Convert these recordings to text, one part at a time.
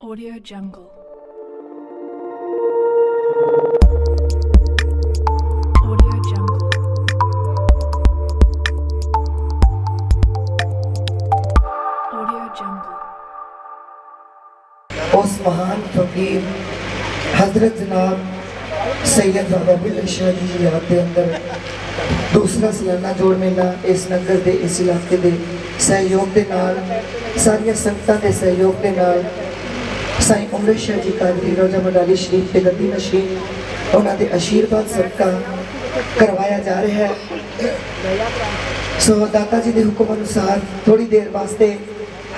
Audio Jungle. Audio Jungle. Audio Jungle. ਉਸ ਮਹਾਨ ਫਕੀਰ ਹਜ਼ਰਤ ਜਨਾਬ ਸੈਯਦ ਬਾਬਾ ਬੁੱਲੇ ਸ਼ਾਹ ਜੀ ਦੀ ਯਾਦ ਦੇ ਅੰਦਰ ਦੂਸਰਾ ਸਿਆਣਾ ਜੋੜ ਮੇਲਾ ਇਸ ਨਗਰ ਦੇ ਇਸ ਇਲਾਕੇ ਦੇ ਸਹਿਯੋਗ ਦੇ ਨਾਲ ਸਾਰੀਆਂ ਸੰਗਤਾਂ ਦੇ ਸਹਿਯੋਗ ਦੇ ਨਾਲ ਸਾਈਂ ਉਮਰ ਸ਼ਾਹ ਜੀ ਕਾਦਰੀ ਰੋਜ਼ਾ ਮਡਾਲੀ ਸ਼ਰੀਫ ਤੇ ਗੱਦੀ ਨਸ਼ੀਨ ਉਹਨਾਂ ਦੇ ਅਸ਼ੀਰਵਾਦ ਸਦਕਾ ਕਰਵਾਇਆ ਜਾ ਰਿਹਾ ਹੈ ਸੋ ਦਾਤਾ ਜੀ ਦੇ ਹੁਕਮ ਅਨੁਸਾਰ ਥੋੜੀ ਦੇਰ ਵਾਸਤੇ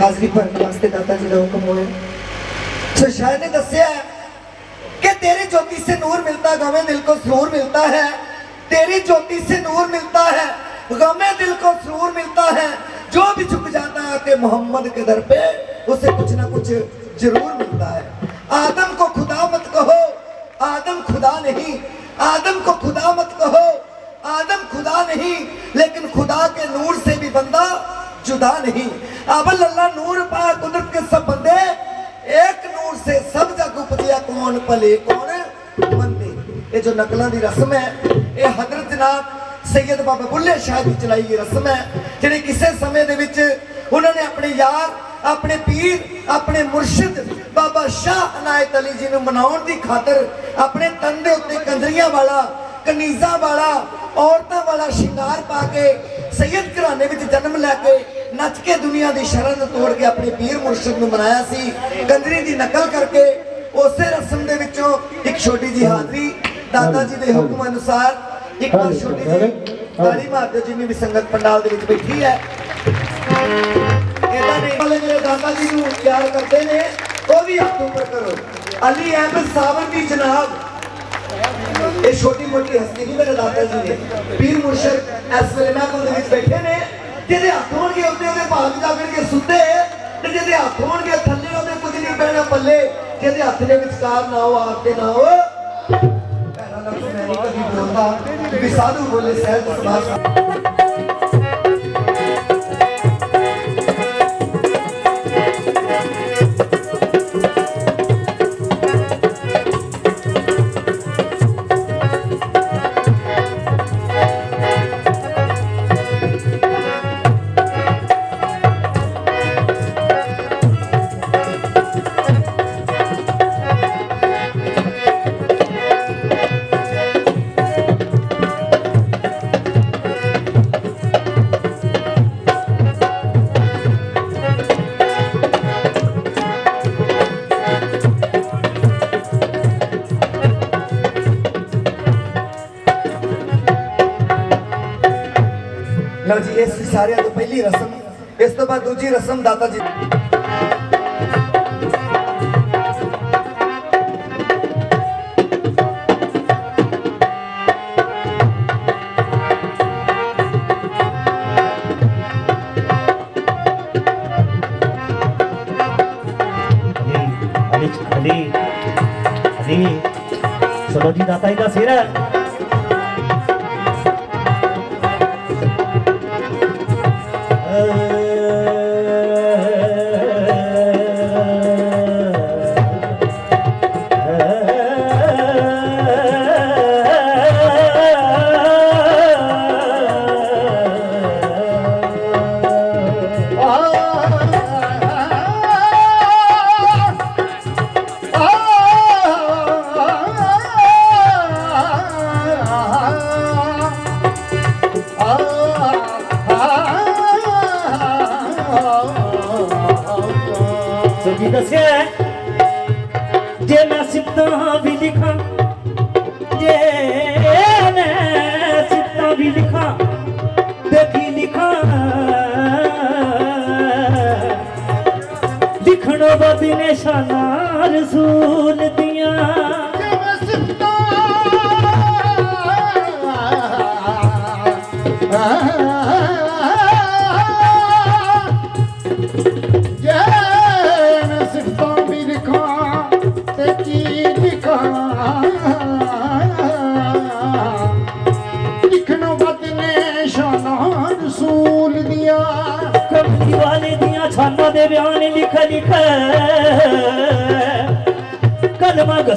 ਹਾਜ਼ਰੀ ਭਰਨ ਵਾਸਤੇ ਦਾਤਾ ਜੀ ਦਾ ਹੁਕਮ ਹੋਇਆ तो शाह ने दसिया है कि तेरी ज्योति से नूर मिलता गमे दिल को सुरूर मिलता है तेरी ज्योति से नूर मिलता है गमे दिल को सुरूर मिलता है जो भी झुक जाता है कि मोहम्मद के दर पे उसे कुछ ना कुछ जरूर मिलता है आदम को खुदा मत कहो आदम खुदा नहीं आदम को खुदा मत कहो आदम खुदा नहीं लेकिन खुदा के नूर से भी बंदा जुदा नहीं अबल अल्लाह नूर पा कुदरत के सब बंदे एक नूर से सब जग उपजया कौन भले कौन मंदे ये जो नकलों की रस्म है ये हजरत जनाब सैयद बाबा बुल्ले शाह ਦੀ ਚਲਾਈ ਗਈ ਰਸਮ ਹੈ ਜਿਹੜੀ ਕਿਸੇ ਸਮੇਂ ਦੇ ਵਿੱਚ ਉਹਨਾਂ ਨੇ ਆਪਣੇ ਯਾਰ ਆਪਣੇ ਪੀਰ, ਆਪਣੇ ਮੁਰਸ਼ਿਦ ਬਾਬਾ ਸ਼ਾਹ ਅਨਾਇਤ ਅਲੀ ਜੀ ਨੂੰ ਮਨਾਉਣ ਦੀ ਖਾਤਰ ਆਪਣੇ ਤਨ ਦੇ ਉੱਤੇ ਕੰਜਰੀਆਂ ਵਾਲਾ, ਕਨੀਜ਼ਾ ਵਾਲਾ, ਔਰਤਾਂ ਵਾਲਾ ਸ਼ਿੰਗਾਰ ਪਾ ਕੇ ਸੈਯਦ ਘਰਾਣੇ ਵਿੱਚ ਜਨਮ ਲੈ ਕੇ ਨੱਚ ਕੇ ਦੁਨੀਆ ਦੀ ਸ਼ਰਨ ਤੋੜ ਕੇ ਆਪਣੇ ਪੀਰ ਮੁਰਸ਼ਿਦ ਨੂੰ ਮਨਾਇਆ ਸੀ। ਕੰਜਰੀ ਦੀ ਨਕਲ ਕਰਕੇ ਉਸੇ ਰਸਮ ਦੇ ਵਿੱਚੋਂ ਇੱਕ ਛੋਟੀ ਜੀ ਹਾਜ਼ਰੀ ਦਾਦਾ ਜੀ ਦੇ ਹੁਕਮ ਅਨੁਸਾਰ ਇੱਕ ਛੋਟੀ ਜੀ ਤਾਲੀ ਮਾਰ ਦਿਓ ਜਿੰਨੀ ਵੀ ਸੰਗਤ ਪੰਡਾਲ ਦੇ ਵਿੱਚ ਬੈਠੀ ਹੈ। ਇਹਨਾਂ ਨੇ ਵਾਲੇ ਮੇਰੇ ਦਾਦਾ ਜੀ ਨੂੰ ਪਿਆਰ ਕਰਦੇ ਨੇ ਉਹ ਵੀ ਹੱਥ ਉੱਪਰ ਕਰੋ ਅਲੀ ਅਹਿਮਦ ਸਾਵਰ ਦੀ ਜਨਾਬ ਇਹ ਛੋਟੀ ਮੋਟੀ ਹਸਤੀ ਨਹੀਂ ਮੇਰੇ ਦਾਦਾ ਜੀ ਨੇ ਪੀਰ ਮੁਰਸ਼ਦ ਇਸ ਵੇਲੇ ਮਹਿਕਮ ਦੇ ਵਿੱਚ ਬੈਠੇ ਨੇ ਜਿਹਦੇ ਹੱਥ ਹੋਣਗੇ ਉੱਤੇ ਉਹਦੇ ਭਾਗ ਜਾਗਣਗੇ ਸੁੱਤੇ ਤੇ ਜਿਹਦੇ ਹੱਥ ਹੋਣਗੇ ਥੱਲੇ ਉਹਦੇ ਕੁਝ ਨਹੀਂ ਪੈਣਾ ਪੱਲੇ ਜਿਹਦੇ ਹੱਥ ਦੇ ਵਿਚਕਾਰ ਨਾ ਹੋ ਆਪ ਤੇ ਨਾ ਹੋ ਪਹਿਲਾ ਲਫ਼ਜ਼ ਮੈਂ ਨਹੀਂ ਕਦੀ ਬੋਲਦਾ ਕਿ ਸਾਧੂ ਬੋਲੇ ਸਹਿਜ ਸੁਭਾਸ਼ ਬਾਅਦ ਦੂਜੀ ਰਸਮ ਦਾਤਾ ਜੀ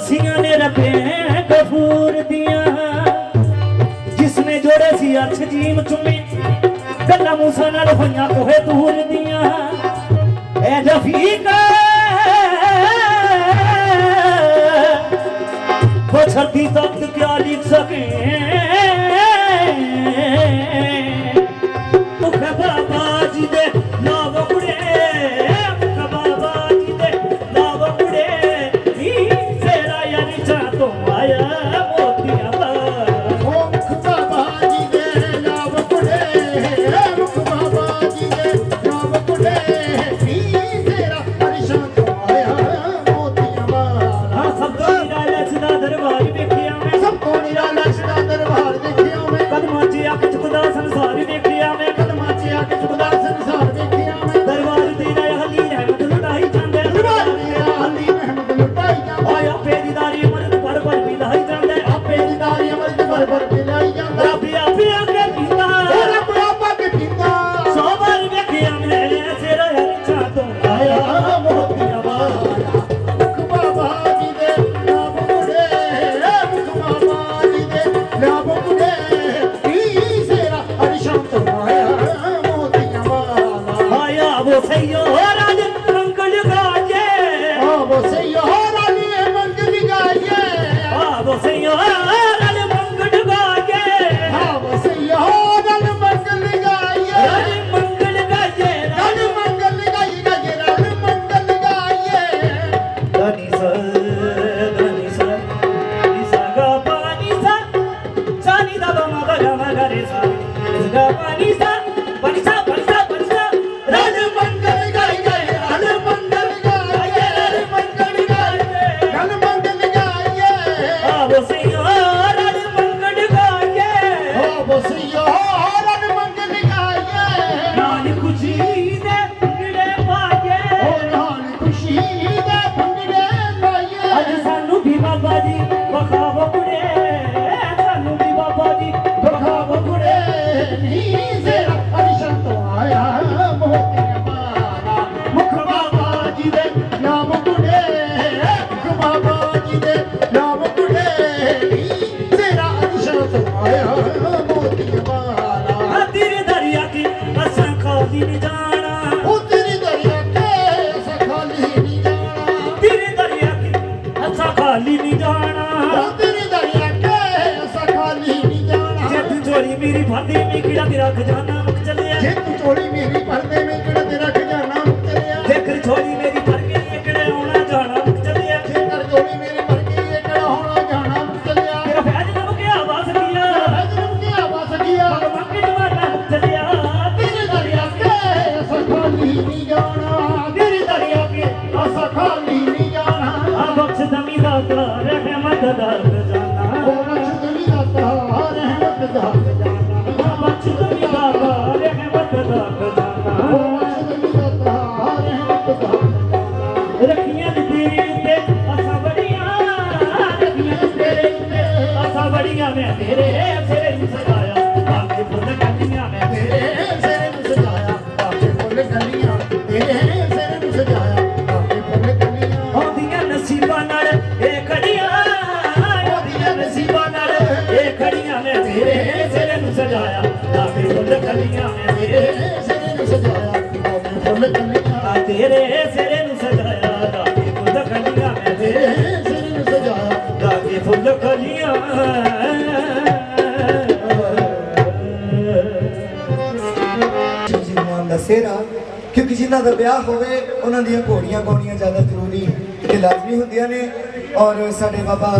ਗਸੀਆਂ ਨੇ ਰੱਬੇ ਗਫੂਰ ਦੀਆਂ। ਜਿਸਨੇ ਜੋੜੇ ਸੀ ਅਰਸ਼ ਜੀਮ ਚੁੰਮੇ, ਗੱਲਾਂ ਮੂਸਾ ਨਾਲ ਹੋਈਆਂ ਕੋਹੇ ਦੂਰ ਦੀਆਂ। ਐ ਰਫੀਕਾ ਉਹ ਛੱਡੀ ਤੱਕ ਕਿਆ ਲਿਖ ਸਕੇ। ਬੜੀਆਂ ਮੈਂ ਤੇਰੇ ਸਿਰੇ ਨੂੰ ਸਜਾਇਆ ਬਾਕੀ ਫੁੱਲ ਕੱਟੀਆਂ ਮੈਂ ਤੇਰੇ ਸਿਰ ਨੂੰ ਸਜਾਇਆ ਆਪੇ ਫੁੱਲ ਕਲੀਆਂ ਤੇਰੇ ਸਿਰ ਨੂੰ ਸਜਾਇਆ ਆਪੇ ਫੁੱਲ ਕਲੀਆਂ ਆਉਂਦੀਆਂ ਨਸੀਬਾਂ ਨਾਲ ਇਹ ਖੜੀਆਂ ਆਉਂਦੀਆਂ ਨਸੀਬਾਂ ਨਾਲ ਇਹ ਖੜੀਆਂ ਮੈਂ ਤੇਰੇ ਸਿਰੇ ਨੂੰ ਸਜਾਇਆ ਬਾਕੀ ਫੁੱਲ ਕੱਟੀਆਂ ਮੈਂ ਤੇਰੇ ਸਿਰ ਨੂੰ ਸਜਾਇਆ ਆਪੇ ਫੁੱਲ ਕਲੀਆਂ ਆ ਤੇਰੇ ਸਿਰੇ ਨੂੰ ਸਜਾਇਆ ਬਾਕੀ ਫੁੱਲ ਕੱਟੀਆਂ ਮੈਂ ਤੇਰੇ ਸਿਰ ਨੂੰ ਸਜਾਇਆ ਦਾਗੇ ਫੁੱਲ ਕਲੀਆਂ ਨਾਮ ਆ, ਕਿਉਂਕਿ ਜਿਨ੍ਹਾਂ ਦਾ ਵਿਆਹ ਹੋਵੇ, ਉਹਨਾਂ ਦੀਆਂ ਘੋੜੀਆਂ ਗਾਉਣੀਆਂ ਜ਼ਿਆਦਾ ਜ਼ਰੂਰੀ ਤੇ ਲਾਜ਼ਮੀ ਹੁੰਦੀਆਂ ਨੇ। ਔਰ ਸਾਡੇ ਬਾਬਾ,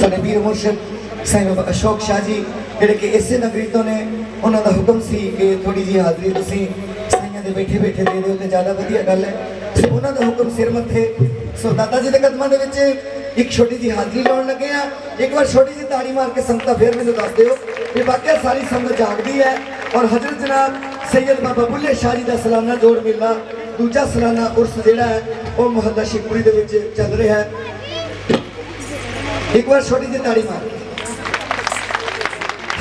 ਸਾਡੇ ਵੀਰ ਮੁਰਸ਼ਿਦ ਸਾਈਂ ਬਾਬਾ ਅਸ਼ੋਕ ਸ਼ਾਹ ਜੀ, ਜਿਹੜੇ ਕਿ ਇਸੇ ਨਗਰੀ ਤੋਂ ਨੇ, ਉਹਨਾਂ ਦਾ ਹੁਕਮ ਸੀ ਕਿ ਥੋੜੀ ਜੀ ਹਾਜ਼ਰੀ ਤੁਸੀਂ ਸਾਈਆਂ ਦੇ ਬੈਠੇ ਬੈਠੇ ਦੇ ਦਿਓ ਤੇ ਜ਼ਿਆਦਾ ਵਧੀਆ ਗੱਲ ਹੈ। ਸੋ ਉਹਨਾਂ ਦਾ ਹੁਕਮ ਸਿਰ ਮੱਥੇ, ਸੋ ਦਾਦਾ ਜੀ ਦੇ ਕਦਮਾਂ ਦੇ ਵਿੱਚ ਇੱਕ ਛੋਟੀ ਜੀ ਹਾਜ਼ਰੀ ਲਾਉਣ ਲੱਗੇ ਆ ਇੱਕ ਵਾਰ ਛੋਟੀ ਜੀ ਤਾੜੀ ਮਾਰ ਕੇ ਸੰਗਤਾਂ ਫੇਰ ਮੈਨੂੰ ਦੱਸ ਦਿਓ ਕਿ ਵਾਕਿਆ ਸਾਰੀ ਸੰਗਤ ਜਾਗਦੀ ਹੈ। ਔਰ ਹਜ਼ਰਤ ਜਨਾਬ ਸੈਯਦ ਬਾਬਾ ਬੁੱਲੇ ਸ਼ਾਹ ਜੀ ਦਾ ਸਾਲਾਨਾ ਜੋੜ ਮੇਲਾ, ਦੂਜਾ ਸਾਲਾਨਾ ਉਰਸ ਜਿਹੜਾ ਹੈ, ਉਹ ਮੁਹੱਲਾ ਸ਼ਿਕਪੁਰੀ ਦੇ ਵਿੱਚ ਚੱਲ ਰਿਹਾ ਹੈ। ਇੱਕ ਵਾਰ ਛੋਟੀ ਜਿਹੀ ਤਾੜੀ ਮਾਰ।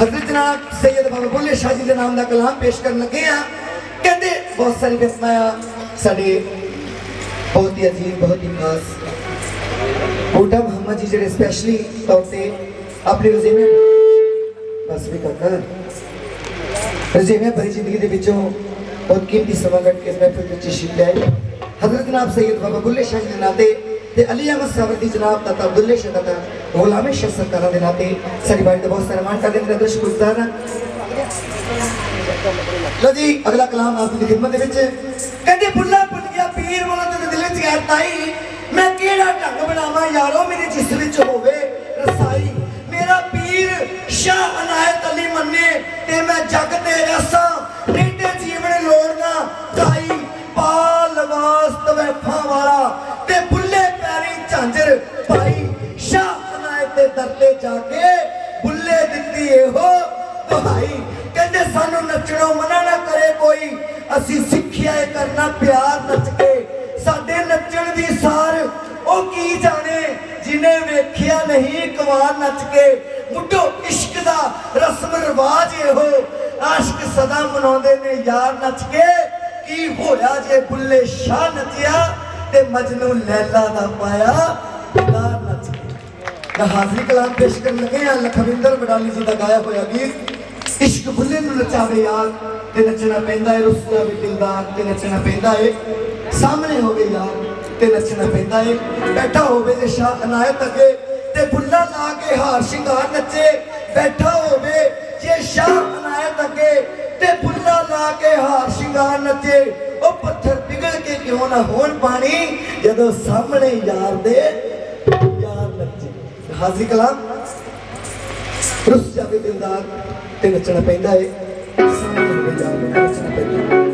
ਹਜ਼ਰਤ ਜਨਾਬ ਸੈਯਦ ਬਾਬਾ ਬੁੱਲੇ ਸ਼ਾਹ ਜੀ ਦੇ ਨਾਮ ਦਾ ਕਲਾਮ ਪੇਸ਼ ਕਰਨ ਲੱਗੇ ਆ ਕਹਿੰਦੇ, ਬਹੁਤ ਸਾਰੀ ਕਿਸਮਾਂ ਸਾਡੇ ਬਹੁਤ ਹੀ ਅਜੀਬ, ਬਹੁਤ ਹੀ ਖਾਸ ਬੂਟਾ ਮੁਹੰਮਦ ਜੀ ਜਿਹੜੇ ਸਪੈਸ਼ਲੀ ਤੌਰ ਤੇ ਆਪਣੇ ਰਜ਼ੀਮੇ ਬਸ ਵੀ ਕਾਕਾ ਰਜ਼ੀਮੇ ਭਰੀ ਜ਼ਿੰਦਗੀ ਦੇ ਵਿੱਚੋਂ ਬਹੁਤ ਕੀਮਤੀ ਸਮਾਂ ਕੱਢ ਕੇ ਇਸ ਮਹਿਫਿਲ ਵਿੱਚ ਤਸ਼ਰੀਫ ਲਿਆਏ ਹਜ਼ਰਤ ਜਨਾਬ ਸੈਯਦ ਬਾਬਾ ਬੁੱਲੇ ਸ਼ਾਹ ਦੇ ਨਾਤੇ ਤੇ ਅਲੀ ਅਹਿਮਦ ਸਾਵਰ ਦੀ ਜਨਾਬ ਦਾਤਾ ਅਬਦੁੱਲੇ ਸ਼ਾਹ ਦਾਤਾ ਗੁਲਾਮੇ ਸ਼ਾਹ ਸਰਕਾਰਾਂ ਦੇ ਨਾਤੇ ਸਾਡੀ ਬਾਈ ਦਾ ਬਹੁਤ ਸਾਰਾ ਕਰਦੇ ਨੇ ਦਰਸ਼ ਗੁਜ਼ਾਰ ਲੋ ਜੀ, ਅਗਲਾ ਕਲਾਮ ਆਪ ਦੀ ਖਿਦਮਤ ਦੇ ਵਿੱਚ। ਕਹਿੰਦੇ, ਬੁੱਲਾ ਭੁੱਲ ਗਿਆ ਪੀਰ ਵਾਲਾ ਤੇ ਦਿਲ ਵਿੱਚ ਗੈਰ ਤਾਈ। ਮੈਂ ਕਿਹੜਾ ਢੰਗ ਬਣਾਵਾਂ ਯਾਰੋ, ਮੇਰੇ ਜਿਸ ਵਿੱਚ ਹੋਵੇ ਰਸਾਈ। ਮੇਰਾ ਪੀਰ ਸ਼ਾਹ ਅਨਾਇਤ ਅਲੀ ਮੰਨੇ ਤੇ ਮੈਂ ਜਗ ਤੇ ਰਸਾਂ, ਟੇਡੇ ਜੀਵਨ ਲੋੜਨਾ ਤਾਈ ਪਾਲ ਵਾਸਤ ਵੈਫਾਂ ਵਾਲਾ। ਤੇ ਬੁੱਲੇ ਪੈਰੀ ਝਾਂਜਰ ਭਾਈ ਸ਼ਾਹ ਅਨਾਇਤ ਦੇ ਦਰ ਜਾ ਕੇ ਬੁੱਲੇ ਦਿੱਤੀ ਇਹੋ ਭਾਈ ਕਹਿੰਦੇ ਸਾਨੂੰ ਨੱਚਣੋਂ ਮਨਾ ਨਾ ਕਰੇ ਕੋਈ, ਅਸੀਂ ਸਿੱਖਿਆ ਏ ਕਰਨਾ ਪਿਆਰ ਨੱਚ ਕੇ। ਸਾਡੇ ਨੱਚਣ ਦੀ ਸਾਰ ਉਹ ਕੀ ਜਾਣੇ, ਜਿਨੇ ਵੇਖਿਆ ਨਹੀਂ, ਕਵਾਰ ਨੱਚ ਕੇ। ਮੁੱਢੋ ਇਸ਼ਕ ਦਾ ਰਸਮ ਰਿਵਾਜ ਇਹੋ। ਆਸ਼ਕ ਸਦਾ ਮਨਾਉਂਦੇ ਨੇ ਯਾਰ ਨੱਚ ਕੇ। ਕੀ ਹੋਇਆ ਜੇ ਬੁੱਲੇ ਸ਼ਾਹ ਨੱਚਿਆ ਤੇ ਮਜਨੂ ਲੈਲਾ ਦਾ ਪਾਇਆ ਯਾਰ ਨੱਚ ਕੇ। ਦਾ ਹਾਜ਼ਰੀ ਕਲਾਮ ਪੇਸ਼ ਕਰਨ ਲੱਗੇ ਆ ਲਖਵਿੰਦਰ ਬਡਾਲੀ ਜੀ ਦਾ ਗਾਇਆ ਹੋਇਆ ਗੀਤ, ਇਸ਼ਕ ਬੁੱਲੇ ਨੂੰ ਨਚਾਵੇ ਯਾਰ ਤੇ ਨੱਚਣਾ ਪੈਂਦਾ ਏ ਰੁੱਸਦਾ ਵੀ ਦਿਲਦਾਰ ਤੇ ਨੱਚਣਾ ਪੈਂਦਾ ਏ। ਸਾਹਮਣੇ ਹੋਵੇ ਯਾਰ ਤੇ ਨੱਚਣਾ ਪੈਂਦਾ ਏ। ਬੈਠਾ ਹੋਵੇ ਜੇ ਸ਼ਾਹ ਅਨਾਇਤ ਅੱਗੇ ਤੇ ਬੁੱਲਾ ਲਾ ਕੇ ਹਾਰ ਸ਼ਿੰਗਾਰ ਨੱਚੇ, ਬੈਠਾ ਹੋਵੇ, ਜੇ ਸ਼ਾਹ ਅਨਾਇਤ ਅੱਗੇ। ਤੇ ਬੁੱਲਾ ਲਾ ਕੇ ਹਾਰ ਸ਼ਿੰਗਾਰ ਨੱਚੇ, ਉਹ ਪੱਥਰ ਪਿਘਲ ਕੇ ਕਿਉਂ ਨਾ ਹੋਣ ਪਾਣੀ? ਜਦੋਂ ਸਾਹਮਣੇ ਯਾਰ ਦੇ ਯਾਰ ਨੱਚੇ। ਹਾਜ਼ਰੀ ਕਲਾਮ। ਰੁੱਸ ਜਾਵੇ ਦਿਲਦਾਰ ਤੇ ਨੱਚਣਾ ਪੈਂਦਾ ਏ। ਸਾਹਮਣੇ ਯਾਰ ਨੱਚਣਾ ਪੈਂਦਾ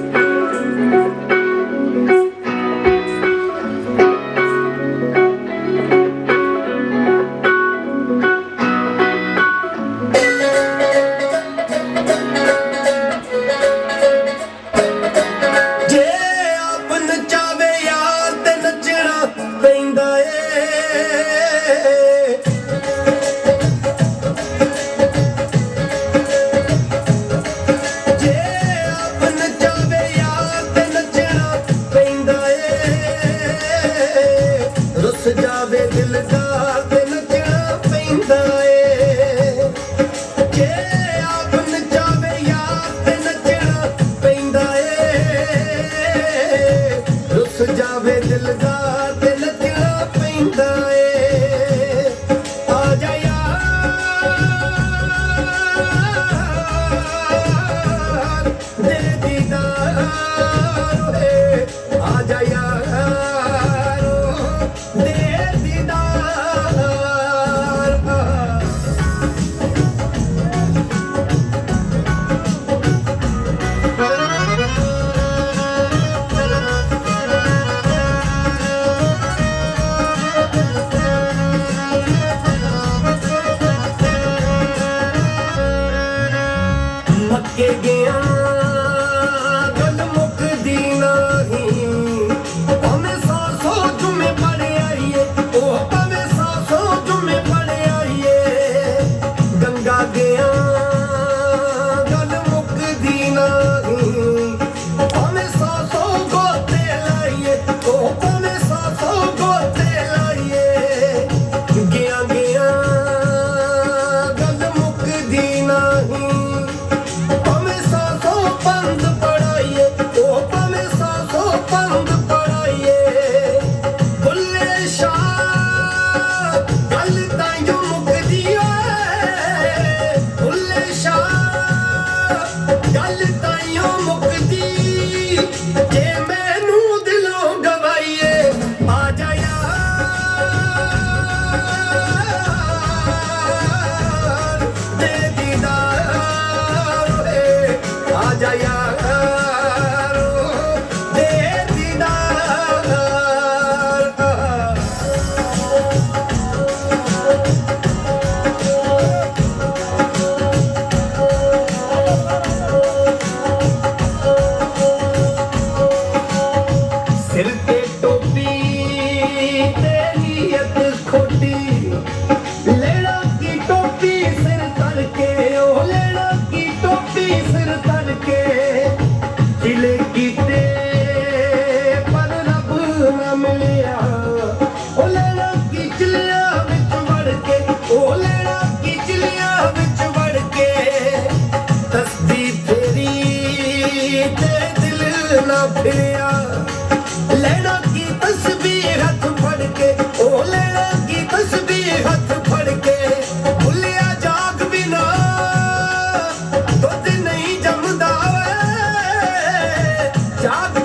ਰੁੱਸ ਜਾਵੇ ਦਿਲਦਾਰ ਤੇ job.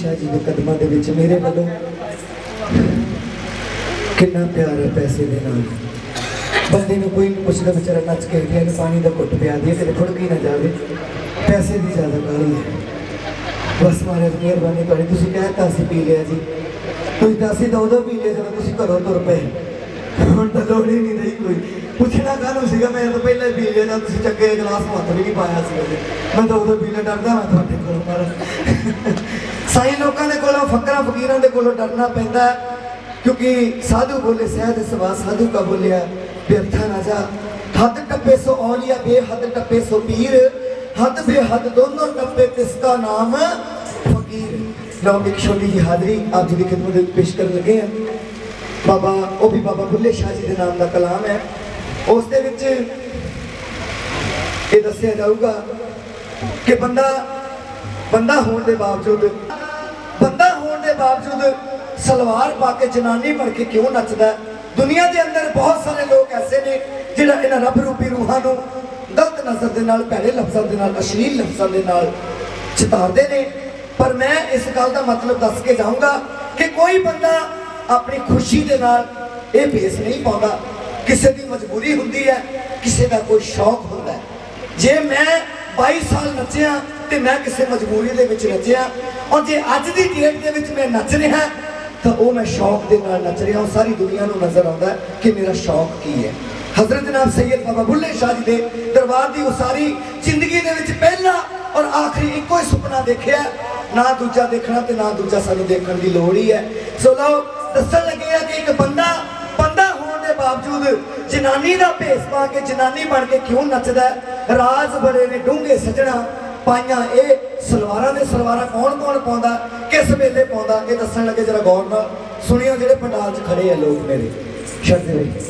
ਸ਼ਾਹ ਜੀ ਦੇ ਕਦਮਾਂ ਦੇ ਵਿੱਚ ਮੇਰੇ ਵੱਲੋਂ ਕਿੰਨਾ ਪਿਆਰ ਹੈ ਪੈਸੇ ਦੇ ਨਾਲ। ਬੰਦੇ ਨੂੰ ਕੋਈ ਨਹੀਂ ਪੁੱਛਦਾ ਵਿਚਾਰਾ ਨੱਚ ਕੇ ਗਿਆ ਨੂੰ ਪਾਣੀ ਦਾ ਘੁੱਟ ਪਿਆ ਦੇ ਤੇ ਖੁੜਕ ਨਾ ਜਾਵੇ। ਪੈਸੇ ਦੀ ਜ਼ਿਆਦਾ ਕਾਹਲੀ ਹੈ। ਬਸ ਮਹਾਰਾਜ ਮਿਹਰਬਾਨੀ ਤੁਹਾਡੀ। ਤੁਸੀਂ ਕਹਿਤਾ ਅਸੀਂ ਪੀ ਲਿਆ ਜੀ। ਤੁਸੀਂ ਤਾਂ ਤਾਂ ਉਦੋਂ ਪੀ ਲਿਆ ਜਦੋਂ ਤੁਸੀਂ ਘਰੋਂ ਤੁਰ ਪਏ। ਹੁਣ ਤਾਂ ਲੋੜ ਹੀ ਨਹੀਂ ਰਹੀ ਕੋਈ। ਪੁੱਛਣਾ ਕਾਹਨੂੰ ਸੀਗਾ? ਮੈਂ ਤਾਂ ਪਹਿਲਾਂ ਹੀ ਪੀ ਲਿਆ, ਜਦ ਤੁਸੀਂ ਚੱਕੇ, ਗਲਾਸ ਹੱਥ ਵੀ ਨਹੀਂ ਪਾਇਆ ਸੀ ਮੈਂ ਤਾਂ ਉਦੋਂ ਪੀ ਲਿਆ, ਡਰਦਾ ਮੈਂ ਤੁਹਾਡੇ ਕੋਲੋਂ ਪਰ। ਸਾਈ ਲੋਕਾਂ ਦੇ ਕੋਲੋਂ, ਫਕਰਾਂ ਫਕੀਰਾਂ ਦੇ ਕੋਲੋਂ ਡਰਨਾ ਪੈਂਦਾ ਕਿਉਂਕਿ ਸਾਧੂ ਬੋਲੇ, ਸਹਿਜ ਸਵਾ ਸਾਧੂ ਕਾ ਬੋਲਿਆ ਬਿਰਥਾ ਨਾ ਜਾ ਹੱਦ ਟੱਪੇ ਸੋ ਔਲੀਆ, ਬੇਹੱਦ ਟੱਪੇ ਸੋ ਪੀਰ। ਹੱਦ ਬੇਹੱਦ ਦੋਨੋਂ ਟੱਪੇ ਕਿਸ ਦਾ ਨਾਮ, ਫਕੀਰ। ਲਓ, ਇੱਕ ਛੋਟੀ ਜਿਹੀ ਹਾਜ਼ਰੀ ਆਪ ਜੀ ਦੀ ਖਿਦਮਤ ਵਿੱਚ ਪੇਸ਼ ਕਰਨ ਲੱਗੇ ਹਾਂ। ਬਾਬਾ, ਉਹ ਵੀ ਬਾਬਾ ਬੁੱਲੇ ਸ਼ਾਹ ਜੀ ਦੇ ਨਾਮ ਦਾ ਕਲਾਮ ਹੈ। ਉਸ ਦੇ ਵਿੱਚ ਇਹ ਦੱਸਿਆ ਜਾਊਗਾ ਕਿ ਬੰਦਾ ਬੰਦਾ ਹੋਣ ਦੇ ਬਾਵਜੂਦ ਬੰਦਾ ਹੋਣ ਦੇ ਬਾਵਜੂਦ ਸਲਵਾਰ ਪਾ ਕੇ ਜਨਾਨੀ ਬਣ ਕੇ ਕਿਉਂ ਨੱਚਦਾ ਦੁਨੀਆ ਦੇ ਅੰਦਰ ਬਹੁਤ ਸਾਰੇ ਲੋਕ ਐਸੇ ਨੇ ਜਿਹੜਾ ਇਹਨਾਂ ਰੱਬ ਰੂਪੀ ਰੂਹਾਂ ਨੂੰ ਗਲਤ ਨਜ਼ਰ ਦੇ ਨਾਲ, ਭੈੜੇ ਲਫ਼ਜ਼ਾਂ ਦੇ ਨਾਲ, ਅਸ਼ਲੀਲ ਲਫ਼ਜ਼ਾਂ ਦੇ ਨਾਲ ਚਿਤਾਰਦੇ ਨੇ। ਪਰ ਮੈਂ ਇਸ ਗੱਲ ਦਾ ਮਤਲਬ ਦੱਸ ਕੇ ਜਾਊਂਗਾ ਕਿ ਕੋਈ ਬੰਦਾ ਆਪਣੀ ਖੁਸ਼ੀ ਦੇ ਨਾਲ ਇਹ ਭੇਸ ਨਹੀਂ ਪਾਉਂਦਾ। ਕਿਸੇ ਦੀ ਮਜਬੂਰੀ ਹੁੰਦੀ ਹੈ, ਕਿਸੇ ਦਾ ਕੋਈ ਸ਼ੌਕ ਹੁੰਦਾ ਜੇ ਮੈਂ 22 ਸਾਲ ਨੱਚਿਆ ਤੇ ਮੈਂ ਕਿਸੇ ਮਜਬੂਰੀ ਦੇ ਵਿੱਚ ਨੱਚਿਆ ਔਰ ਜੇ ਅੱਜ ਦੀ ਡੇਟ ਦੇ ਵਿੱਚ ਮੈਂ ਨੱਚ ਰਿਹਾ, ਤਾਂ ਉਹ ਮੈਂ ਸ਼ੌਕ ਦੇ ਨਾਲ ਨੱਚ ਰਿਹਾ, ਉਹ ਸਾਰੀ ਦੁਨੀਆ ਨੂੰ ਨਜ਼ਰ ਆਉਂਦਾ ਕਿ ਮੇਰਾ ਸ਼ੌਕ ਕੀ ਹੈ। ਹਜ਼ਰਤ ਜਨਾਬ ਸੈਯਦ ਬਾਬਾ ਬੁੱਲੇ ਸ਼ਾਹ ਜੀ ਦੇ ਦਰਬਾਰ ਦੀ ਉਹ ਜ਼ਿੰਦਗੀ ਦੇ ਵਿੱਚ ਪਹਿਲਾ ਔਰ ਆਖਰੀ ਇੱਕੋ ਹੀ ਸੁਪਨਾ ਦੇਖਿਆ। ਨਾ ਦੂਜਾ ਦੇਖਣਾ ਤੇ ਨਾ ਦੂਜਾ ਸਾਨੂੰ ਦੇਖਣ ਦੀ ਲੋੜ ਹੀ ਹੈ। ਸੋ ਲਓ, ਦੱਸਣ ਲੱਗੇ ਆ ਕਿ ਇੱਕ ਬੰਦਾ ਬੰਦਾ ਹੋਣ ਦੇ ਬਾਵਜੂਦ ਜਨਾਨੀ ਦਾ ਭੇਸ ਪਾ ਕੇ ਜਨਾਨੀ ਬਣ ਕੇ ਕਿਉਂ ਨੱਚਦਾ ਰਾਜ਼ ਬੜੇ ਨੇ, ਡੂੰਘੇ ਸਜਣਾ। ਪਾਈਆਂ ਇਹ ਸਲਵਾਰਾਂ ਦੇ ਸਲਵਾਰਾਂ ਕੌਣ ਕੌਣ ਪਾਉਂਦਾ? ਕਿਸ ਵੇਲੇ ਪਾਉਂਦਾ? ਇਹ ਦੱਸਣ ਲੱਗੇ ਜਰਾ ਗੌਰ ਨਾਲ। ਸੁਣਿਓ ਜਿਹੜੇ ਪੰਡਾਲ 'ਚ ਖੜੇ ਆ ਲੋਕ ਮੇਰੇ। ਸ਼ਰਦੇ ਵਿੱਚ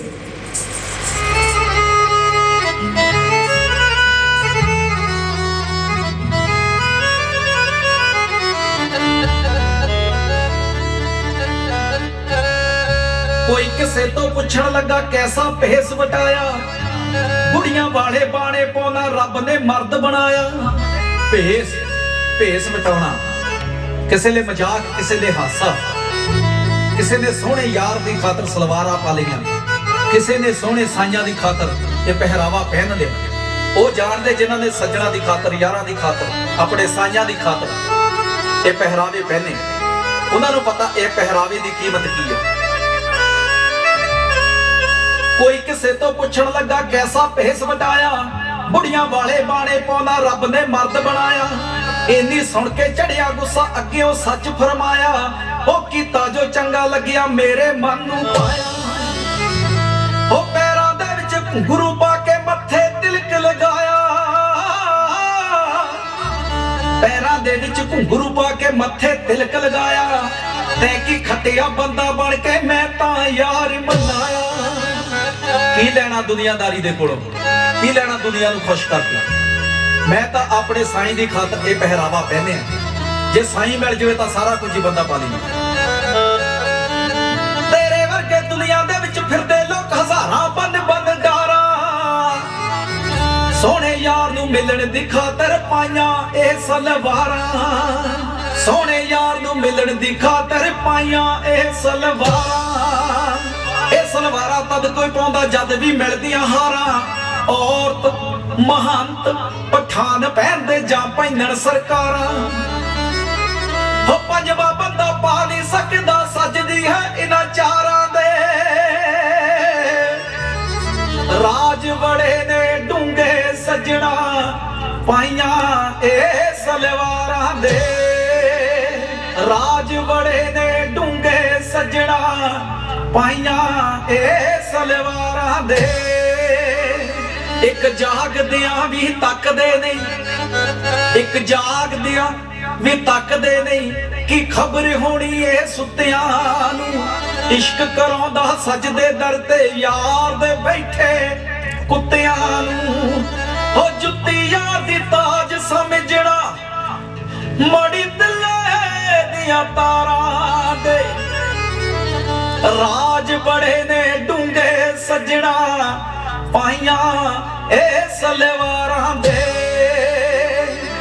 ਕੋਈ ਕਿਸੇ ਤੋਂ ਪੁੱਛਣ ਲੱਗਾ, ਕੈਸਾ ਭੇਸ ਵਟਾਇਆ? ਬੁੜੀਆਂ ਵਾਲੇ ਬਾਣੇ ਪਾਉਣਾ ਰੱਬ ਨੇ ਮਰਦ ਬਣਾਇਆ। ਭੇਸ ਭੇਸ ਵਟਾਉਣਾ ਕਿਸੇ ਲਈ ਮਜ਼ਾਕ, ਕਿਸੇ ਲਈ ਹਾਸਾ। ਕਿਸੇ ਨੇ ਸੋਹਣੇ ਯਾਰ ਦੀ ਖਾਤਰ ਸਲਵਾਰਾਂ ਪਾ ਲਈਆਂ। ਕਿਸੇ ਨੇ ਸੋਹਣੇ ਸਾਈਆਂ ਦੀ ਖਾਤਰ ਇਹ ਪਹਿਰਾਵਾ ਪਹਿਨ ਲਿਆ। ਉਹ ਜਾਣਦੇ ਜਿਨ੍ਹਾਂ ਨੇ ਸੱਜਣਾ ਦੀ ਖਾਤਰ, ਯਾਰਾਂ ਦੀ ਖਾਤਰ, ਆਪਣੇ ਸਾਈਆਂ ਦੀ ਖਾਤਰ ਇਹ ਪਹਿਰਾਵੇ ਪਹਿਨੇ। ਉਹਨਾਂ ਨੂੰ ਪਤਾ ਇਹ ਪਹਿਰਾਵੇ ਦੀ ਕੀਮਤ ਕੀ ਹੈ ਕੋਈ ਕਿਸੇ ਤੋਂ ਪੁੱਛਣ ਲੱਗਾ ਕੈਸਾ ਭੇਸ ਵਟਾਇਆ ਬੁੜੀਆਂ ਵਾਲੇ ਬਾਣੇ ਪਾਉਂਦਾ, ਰੱਬ ਨੇ ਮਰਦ ਬਣਾਇਆ। ਇੰਨੀ ਸੁਣ ਕੇ ਚੜਿਆ ਗੁੱਸਾ ਅੱਗੇ ਉਹ ਸੱਚ ਫਰਮਾਇਆ। ਉਹ ਕੀਤਾ ਜੋ ਚੰਗਾ ਲੱਗਿਆ, ਮੇਰੇ ਮਨ ਨੂੰ ਪਾਇਆ। ਉਹ ਪੈਰਾਂ ਦੇ ਵਿੱਚ ਗੁਰੂ ਪਾ ਕੇ ਮੱਥੇ ਤਿਲਕ ਲਗਾਇਆ। ਪੈਰਾਂ ਦੇ ਵਿੱਚ ਘੁੰਗਰੂ ਪਾ ਕੇ ਮੱਥੇ ਤਿਲਕ ਲਗਾਇਆ। ਤੈ ਕੀ ਖੱਟਿਆ ਬੰਦਾ ਬਣ ਕੇ, ਮੈਂ ਤਾਂ ਯਾਰ ਮਨਾਇਆ। ਕੀ ਲੈਣਾ ਦੁਨੀਆਦਾਰੀ ਦੇ ਕੋਲੋਂ? ਕੀ ਲੈਣਾ ਦੁਨੀਆ ਨੂੰ ਖੁਸ਼ ਕਰਕੇ ਮੈਂ ਤਾਂ ਆਪਣੇ ਸਾਈਂ ਦੀ ਖਾਤਰ ਇਹ ਪਹਿਰਾਵਾ ਪਹਿਨਿਆ। ਜੇ ਸਾਈਂ ਮਿਲ ਜਾਵੇ ਤਾਂ ਸਾਰਾ ਕੁਝ ਹੀ ਬੰਦਾ ਪਾ ਲੇਗਾ ਤੇਰੇ ਵਰਗੇ ਦੁਨੀਆ ਦੇ ਵਿੱਚ ਫਿਰਦੇ ਲੋਕ ਹਜ਼ਾਰਾਂ ਬੰਦ ਬੰਦ ਡਾਰਾਂ। ਸੋਹਣੇ ਯਾਰ ਨੂੰ ਮਿਲਣ ਦੀ ਖਾਤਰ ਪਾਈਆਂ ਇਹ ਸਲਵਾਰਾਂ। ਸੋਹਣੇ ਯਾਰ ਨੂੰ ਮਿਲਣ ਦੀ ਖਾਤਰ ਪਾਈਆਂ ਇਹ ਸਲਵਾਰਾਂ। ਸਲਵਾਰਾਂ ਤਦ ਕੋਈ ਪਾਉਂਦਾ ਜਦ ਵੀ ਮਿਲਦੀਆਂ ਹਾਰਾਂ। ਔਰਤ ਮਹੰਤ ਪਠਾਨ ਪਹਿਨਦੇ ਜਾਂ ਪੈਨਣ ਸਰਕਾਰਾਂ। ਹੋ ਪੰਜਵਾ ਬੰਦਾ ਪਾ ਨਹੀਂ ਸਕਦਾ, ਸੱਜਦੀ ਹੈ ਇਹਨਾਂ ਚਾਰਾਂ ਦੇ। ਰਾਜ ਬੜੇ ਨੇ ਡੂੰਗੇ ਸਜਣਾ ਪਾਈਆਂ ਇਹ ਸਲਵਾਰਾਂ ਦੇ। ਰਾਜ ਬੜੇ ਨੇ ਡੂੰਗੇ ਸਜਣਾ ਪਾਈਆਂ ਇਹ ਸਲਵਾਰਾਂ ਦੇ। ਇੱਕ ਜਾਗਦਿਆਂ ਵੀ ਤੱਕਦੇ ਨਹੀਂ। ਇੱਕ ਜਾਗਦਿਆਂ ਵੀ ਤੱਕਦੇ ਨਹੀਂ ਕੀ ਖਬਰ ਹੋਣੀ ਏ ਸੁੱਤਿਆਂ ਨੂੰ। ਇਸ਼ਕ ਕਰਾਉਂਦਾ ਸਜਦੇ ਦਰ ਤੇ ਯਾਰ ਦੇ ਬੈਠੇ ਕੁੱਤਿਆਂ ਨੂੰ। ਹੋ ਜੁੱਤੀ ਯਾਰ ਦੀ ਤਾਜ ਸਮਝਣਾ ਮੜੀ ਦਿਲੇ ਦੀਆਂ ਤਾਰਾਂ ਦੇ ਰਾਜ ਬੜੇ ਨੇ ਡੂੰਗੇ ਸੱਜਣਾ ਪਾਈਆਂ ਇਹ ਸਲਵਾਰਾਂ ਦੇ।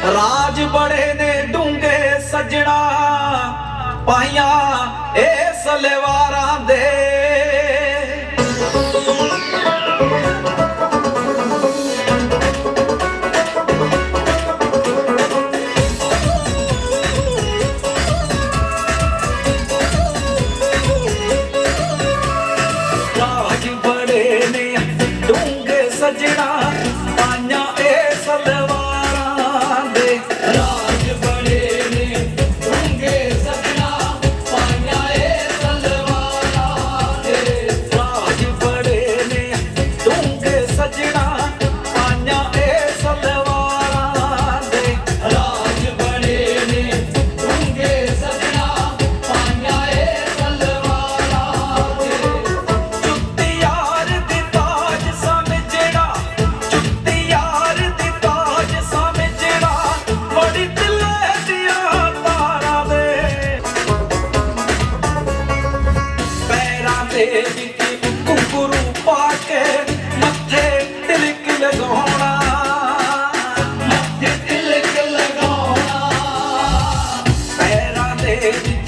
ਰਾਜ ਬੜੇ ਨੇ ਡੂੰਗੇ ਸੱਜਣਾ ਪਾਈਆਂ ਇਹ ਸਲਵਾਰਾਂ ਦੇ। ਡੂੰਗੇ ਪੈਰਾਂ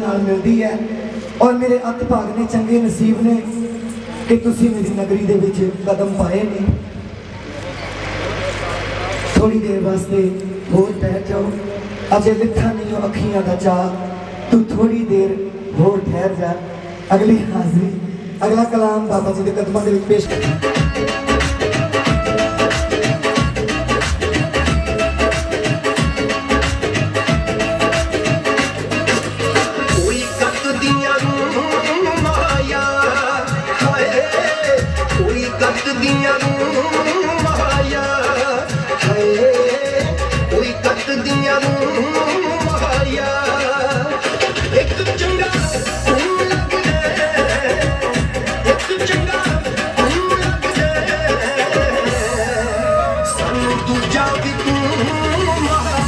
ਨਾਲ ਮਿਲਦੀ ਹੈ। ਔਰ ਮੇਰੇ ਅੱਤ ਭਾਗ ਨੇ ਚੰਗੇ ਨਸੀਬ ਨੇ ਕਿ ਤੁਸੀਂ ਮੇਰੀ ਨਗਰੀ ਦੇ ਵਿੱਚ ਕਦਮ ਪਾਏ ਨੇ। ਥੋੜੀ ਦੇਰ ਵਾਸਤੇ ਹੋਰ ਠਹਿਰ ਜਾਓ। ਅਜੇ ਲਿਖਾ ਨਹੀਂ ਹੋ ਅੱਖੀਆਂ ਦਾ ਚਾਹ ਤੂੰ ਥੋੜੀ ਦੇਰ ਹੋਰ ਠਹਿਰ ਜਾ। ਅਗਲੀ ਹਾਜ਼ਰੀ, ਅਗਲਾ ਕਲਾਮ ਬਾਬਾ ਜੀ ਦੇ ਕਦਮਾਂ ਦੇ ਵਿੱਚ ਪੇਸ਼ ਕਰ ਦੂਜਾ ਵੀ ਤੂੰ ਮਾਇਆ